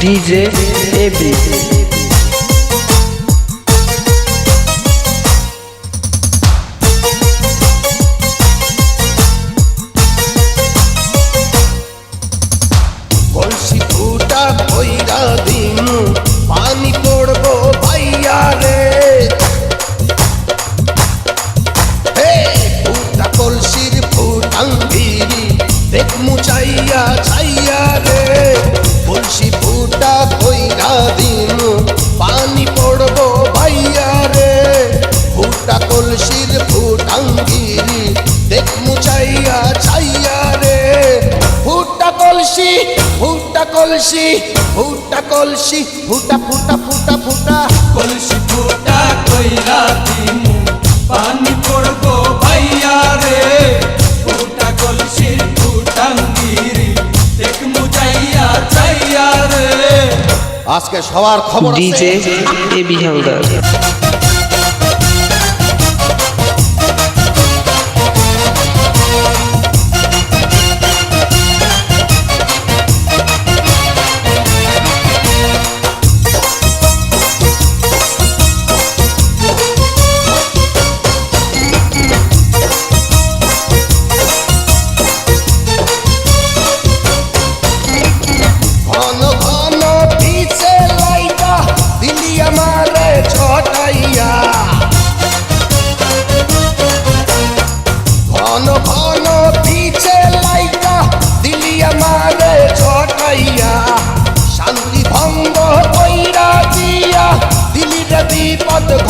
DJ AB ফুটা কলসি ফুটা কলসি ফুটা ফুটা ফুটা ফুটা। কলসি ফুটা কইরা দিমু পানি পড়ব ভাইয়া রে। ফুটা কলসির ফুটাঙ্গিরি দেখ মুজাইয়া চাইয়া রে। আজকে সবার খবর আছে। DJ AB Haldar.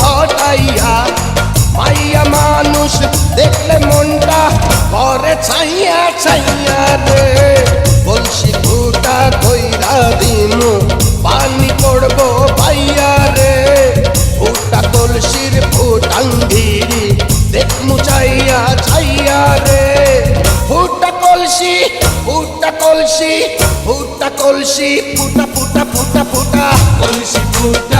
ঘটাইয়া, মাইয়া মানুষ দেখলে মনটা করে ছাইয়া ছাইয়া রে। বলছি ফুটা কইরা দিনু পানি পড়ব ভাইয়া রে। ফুটা কলসির ফুটাঙ্গিরি দেখ মুচাইয়া ছাইয়া রে। ফুটা কলসি ফুটা কলসি ফুটা কলসি, ফুটা ফুটা ফুটা ফুটা, কলসি ফুটা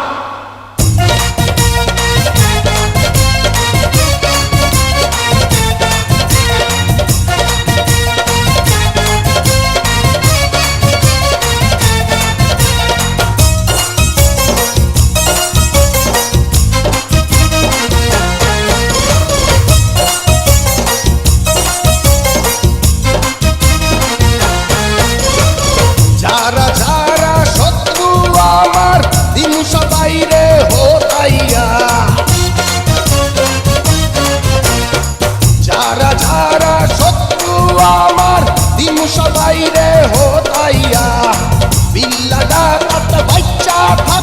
up.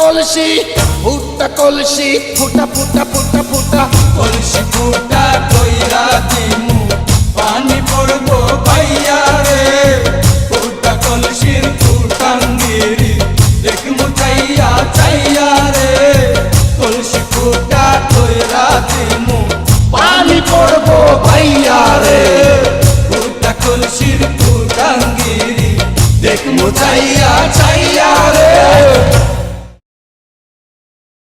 কলসি ফুটা কলসি ফুটা ফুটা ফুটা ফুটা। কলসি ফুটা কইরা